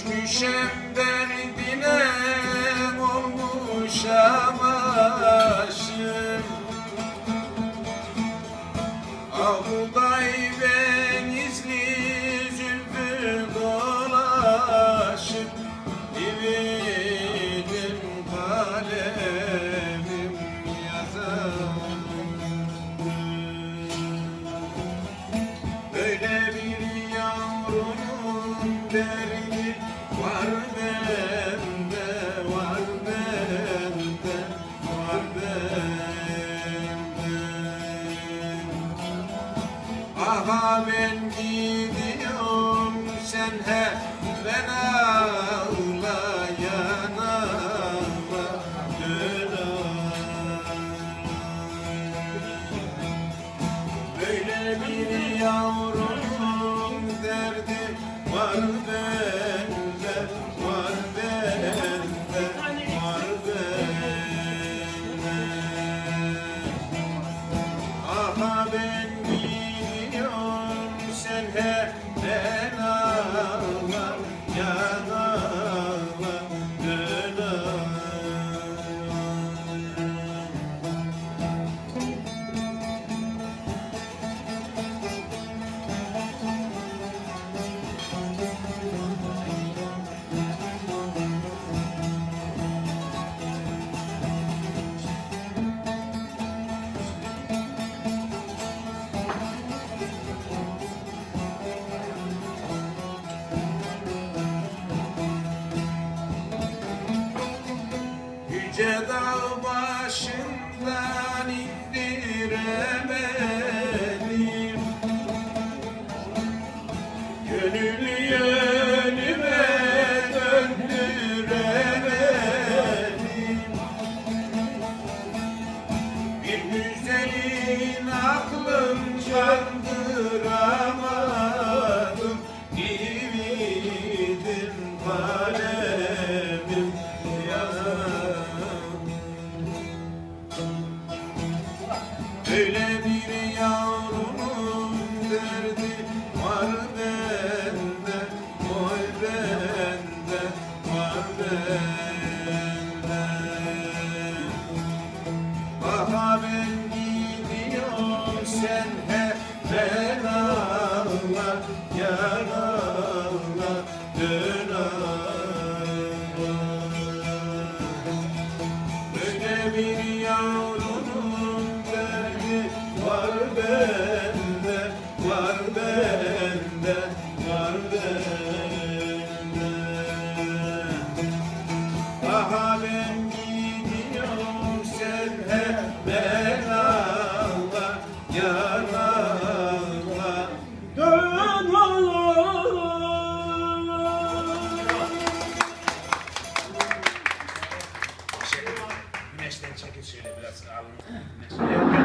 Düşmüşem derdine olmuşam aşık Ahuday benizli zülfü dolaşıp Dividim kalemim yazar Böyle bir yavrunun derdi Aha ben gidiyorum sen hep ben ağlayan ağla dön Böyle bir yavrunun derdi var bende, var bende, var bende. Aha ben Yüce dağ başından indiremedim. Gönül yönüme döndüremedim. Bir güzelin aklım çaldıramadım Öyle bir yavrunun derdi var bende Oy bende, var bende. Aha ben gidiyorum sen hep ben ağla Appreciate but that's, I won't mention it.